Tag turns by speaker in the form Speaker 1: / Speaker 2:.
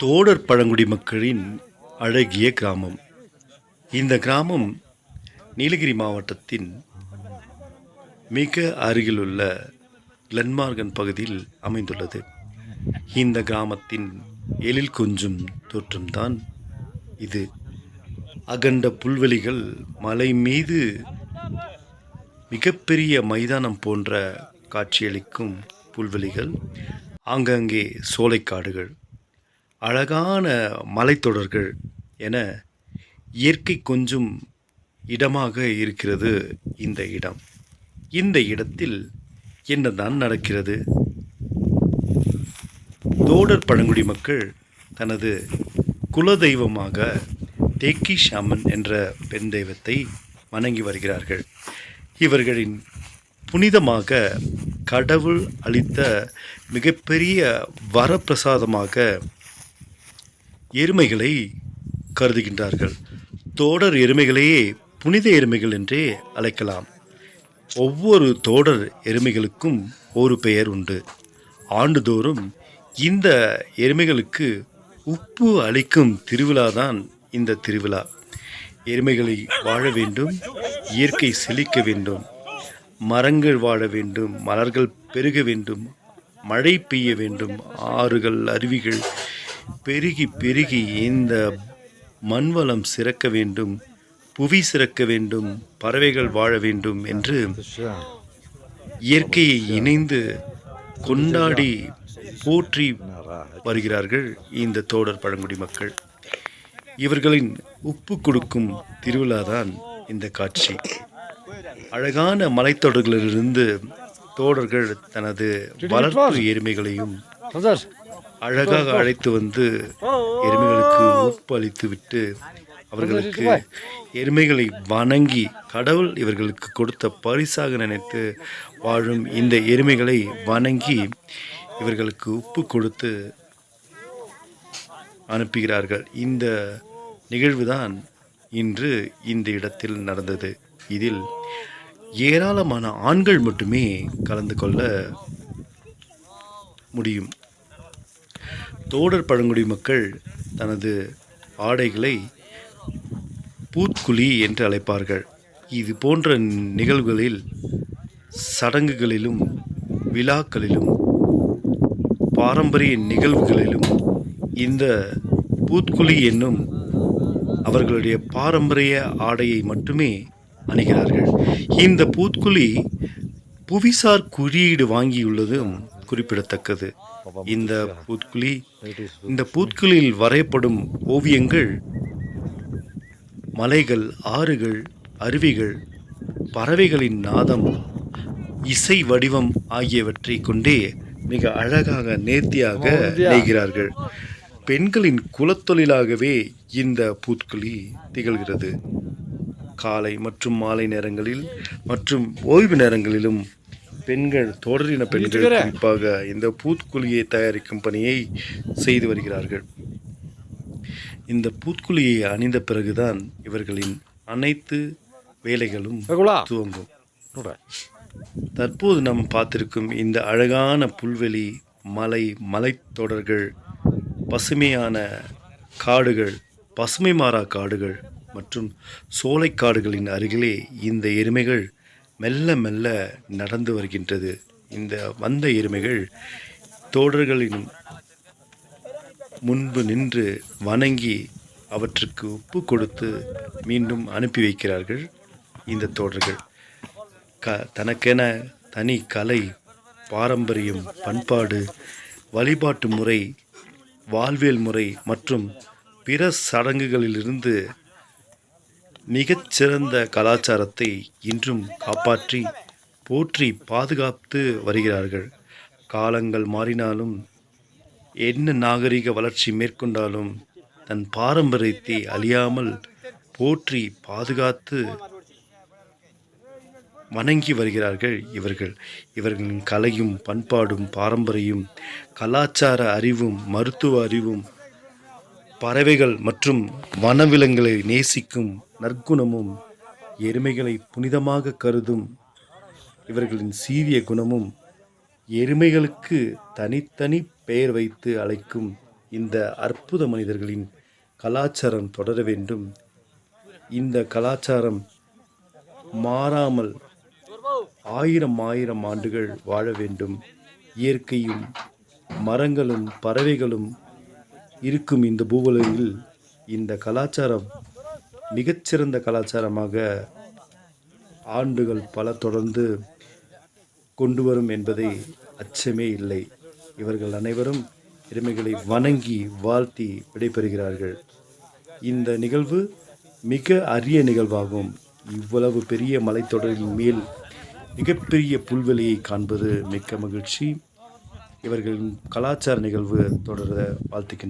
Speaker 1: தோடர் பழங்குடி மக்களின் அழகிய கிராமம். இந்த கிராமம் நீலகிரி மாவட்டத்தின் மிக அருகிலுள்ள கிளன்மார்கன் பகுதியில் அமைந்துள்ளது. இந்த கிராமத்தின் எழில் கொஞ்சும் தோற்றம்தான் இது. அகண்ட புல்வெளிகள் மலை மீது மிகப்பெரிய மைதானம் போன்ற காட்சியளிக்கும் புல்வெளிகள். ஆங்காங்கே சோலைக்காடுகள் அழகான மலைத்தொடர்கள் என இயற்கை கொஞ்சம் இடமாக இருக்கிறது இந்த இடம். இந்த இடத்தில் என்னதான் நடக்கிறது? தோடர் பழங்குடி மக்கள் தனது குலதெய்வமாக தேக்கி ஷாமன் என்ற பெண் தெய்வத்தை வணங்கி வருகிறார்கள். இவர்களின் புனிதமாக கடவுள் அளித்த மிகப்பெரிய வரப்பிரசாதமாக எருமைகளை கருதுகின்றார்கள். தோடர் எருமைகளையே புனித எருமைகள் என்றே அழைக்கலாம். ஒவ்வொரு தோடர் எருமைகளுக்கும் ஒரு பெயர் உண்டு. ஆண்டுதோறும் இந்த எருமைகளுக்கு உப்பு அளிக்கும் திருவிழாதான் இந்த திருவிழா. எருமைகளை வாழ வேண்டும் இயற்கை செழிக்க வேண்டும் மரங்கள் வாழ வேண்டும் மலர்கள் பெருக வேண்டும் மழை பெய்ய வேண்டும் ஆறுகள் அருவிகள் பெருகி பெருகி இந்த மண்வளம் சிறக்க வேண்டும் புவி சிறக்க வேண்டும் பறவைகள் வாழ வேண்டும் என்று இயற்கையை இணைந்து கொண்டாடி போற்றி வருகிறார்கள் இந்த தோடர் பழங்குடி மக்கள் இவர்களின் உப்பு கொடுக்கும் திருவிழாதான் இந்த காட்சி அழகான மலைத்தொடர்களிலிருந்து தோடர்கள் தனது வளர்ப்பு எருமைகளையும். அழகாக அழைத்து வந்து எருமைகளுக்கு உப்பு அளித்து விட்டு அவர்களுக்கு எருமைகளை வணங்கி கடவுள் இவர்களுக்கு கொடுத்த பரிசாக நினைத்து வாழும் இந்த எருமைகளை வணங்கி இவர்களுக்கு உப்பு கொடுத்து அனுப்புகிறார்கள். இந்த நிகழ்வுதான் இன்று இந்த இடத்தில் நடந்தது. இதில் ஏராளமான ஆண்கள் மட்டுமே கலந்து கொள்ள முடியும். தோடர் பழங்குடி மக்கள் தனது ஆடைகளை பூத்குழி என்று அழைப்பார்கள். இது போன்ற நிகழ்வுகளில் சடங்குகளிலும் விழாக்களிலும் பாரம்பரிய நிகழ்வுகளிலும் இந்த பூத்குழி என்னும் அவர்களுடைய பாரம்பரிய ஆடையை மட்டுமே அணிகிறார்கள். இந்த பூத்குழி புவிசார் குறியீடு வாங்கியுள்ளதும் குறிப்பிடத்தக்கது. இந்த பூத்குழி இந்த பூத்குழியில் வரையப்படும் ஓவியங்கள் மலைகள் ஆறுகள் அருவிகள் பறவைகளின் நாதம் இசை வடிவம் ஆகியவற்றை கொண்டே மிக அழகாக நேர்த்தியாக நெய்கிறார்கள். பெண்களின் குலத்தொழிலாகவே இந்த பூத்குழி திகழ்கிறது. காலை மற்றும் மாலை நேரங்களில் மற்றும் ஓய்வு நேரங்களிலும் பெண்கள் தொடரின பெண்கள் குறிப்பாக இந்த பூத்குழியை தயாரிக்கும் பணியை செய்து வருகிறார்கள் இந்த பூத்குழியை அணிந்த பிறகுதான் இவர்களின் அனைத்து வேலைகளும். துவங்கும். தற்போது நாம் பார்த்திருக்கும் இந்த அழகான புல்வெளி மலை மலைத்தொடர்கள் பசுமையான காடுகள் பசுமை மாறா காடுகள் மற்றும் சோலைக்காடுகளின் அருகிலே இந்த எருமைகள் மெல்ல மெல்ல நடந்து வருகின்றது. இந்த வந்த எருமைகள் தோடர்களின் முன்பு நின்று வணங்கி அவற்றுக்கு உப்பு கொடுத்து மீண்டும் அனுப்பி வைக்கிறார்கள் இந்த தோடர்கள். க தனக்கென தனி கலை பாரம்பரியம் பண்பாடு வழிபாட்டு முறை வாழ்வியல் முறை மற்றும் பிற சடங்குகளிலிருந்து மிகச்சிறந்த கலாச்சாரத்தை இன்றும் காப்பாற்றி போற்றி பாதுகாத்து வருகிறார்கள். காலங்கள் மாறினாலும் என்ன நாகரிக வளர்ச்சி மேற்கொண்டாலும் தன் பாரம்பரியத்தை அழியாமல் போற்றி பாதுகாத்து வணங்கி வருகிறார்கள் இவர்கள். இவர்களின் கலையும் பண்பாடும் பாரம்பரியம் கலாச்சார அறிவும் மருத்துவ அறிவும் பறவைகள் மற்றும் வனவிலங்குகளை நேசிக்கும் நற்குணமும் எருமைகளை புனிதமாக கருதும் இவர்களின் சீரிய குணமும் எருமைகளுக்கு தனித்தனி பெயர் வைத்து அழைக்கும் இந்த அற்புத மனிதர்களின் கலாச்சாரம் தொடர வேண்டும். இந்த கலாச்சாரம் மாறாமல் ஆயிரம் ஆயிரம் ஆண்டுகள் வாழ வேண்டும். இயற்கையும் மரங்களும் பறவைகளும் இருக்கும் இந்த பூவுலகில் இந்த கலாச்சாரம் மிகச்சிறந்த கலாச்சாரமாக ஆண்டுகள் பல தொடர்ந்து கொண்டு வரும் என்பதை அச்சமே இல்லை. இவர்கள் அனைவரும் எருமைகளை வணங்கி வாழ்த்தி விடைபெறுகிறார்கள். இந்த நிகழ்வு மிக அரிய நிகழ்வாகும். இவ்வளவு பெரிய மலைத்தொடரின் மேல் மிகப்பெரிய புல்வெளியை காண்பது மிக்க மகிழ்ச்சி. இவர்களின் கலாச்சார நிகழ்வு தொடர வாழ்த்துக்கின்றனர்